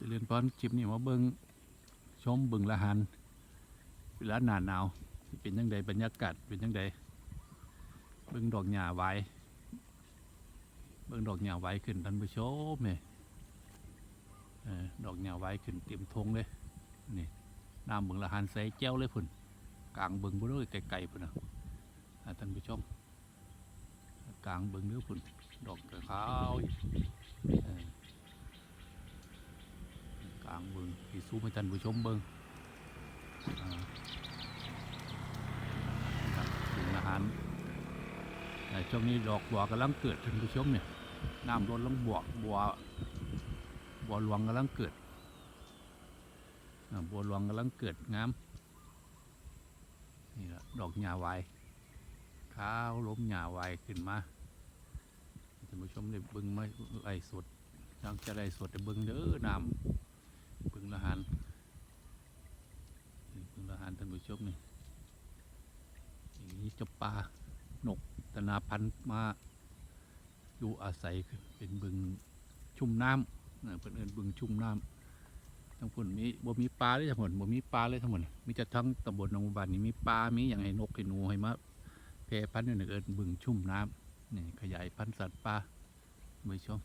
เจริญพรคลิปนี้มาเบิ่งชมบึงละหันเวลาหนาหนาวเป็นยังไงบรรยากาศเป็นยังไงเบิ่งดอกหญ้าไหวเบิ่งดอกหญ้าไหวขึ้นท่านผู้ชมเนี่ยดอกหญ้าไหวขึ้นเต็มทงเลยนี่น้ำบึงละหันใส่แก้วเลยพุ่นกลางบึงบ่เลยไกลๆพุ่นนะอ่าท่านผู้ชมกลางบึงเด้อพุ่นดอกขาวเลางเบิงที่สู้ให้ท่านผู้ชมเบิงอ่าครับถึงอาหารช่วงนี้ดอกบัวกำลังเกิดท่านผู้ชมเนี่ยน้ำล้นลังบัวบัวบัวหลวงกำลังเกิดบัวหลวงกำลังเกิดงามนี่ละดอกหญ้าไวายข้าวล้มหญ้าไวายขึ้นมาท่านผู้ชมได้เบิงไมาไล่สดยังจะได้สดได้เบิงเด้อน้ำ บึงละหันนี่บึงละหันท่านผู้ชมนี่อย่างนี้จะปลานกตนาพันธ์มาอยู่อาศัยเป็นบึงชุ่มน้ำนะเป็นเอินบึงชุ่มน้ำทั้งพุ่นมีบ่มีปลาเลยทั้งหมดบ่มีปลาเลยทั้งหมดมีแต่ทั้งตำบลหนองบัวบานนี่มีปลา มีอย่างไอ้นกไอ้หนูให้มาแพร่พันธุ์อยู่ในเอินบึงชุ่มน้ำนี่ขยายพันธุ์สัตว์ป่าผู้ชม